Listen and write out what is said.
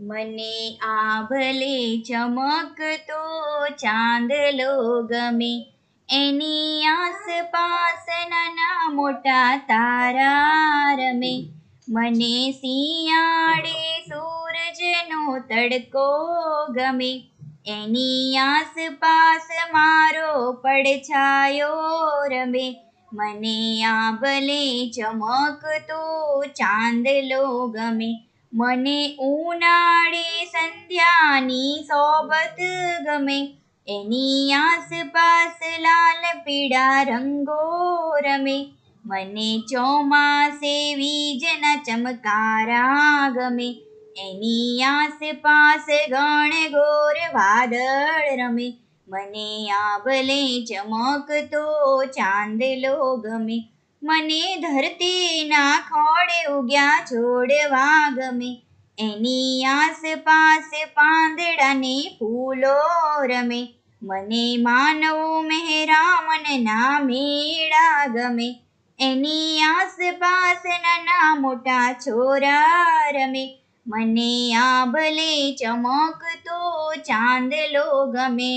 મને આ ભલે ચમકતો ચાંદલો ગમે. એની આસપાસ નાના મોટા તારા રમે. મને શિયાળે સૂરજનો તડકો ગમે. એની આસપાસ મારો પડછાયો રમે. મને આ ભલે ચમકતો ચાંદલો ગમે. મને ઉનાળે સંધ્યાની સોબત ગમે. એની આસપાસ લાલ પીળા રંગો રમે. મને ચોમાસે વીજના ચમકારા ગમે. એની આસપાસ ગણ ગોર વાદળ રમે. મને આ ચમકતો ચાંદલો ગમે. મને ધરતીના ખોળે ઉગ્યા છોડવા ગમે એની આસપાસ પાંદડાને ફૂલો રમે. મને માનવ મહેરામનના મેળા ગમે. એની આસપાસ નાના મોટા છોરા રમે. મને આ ભલે ચમકતો ચાંદલો ગમે.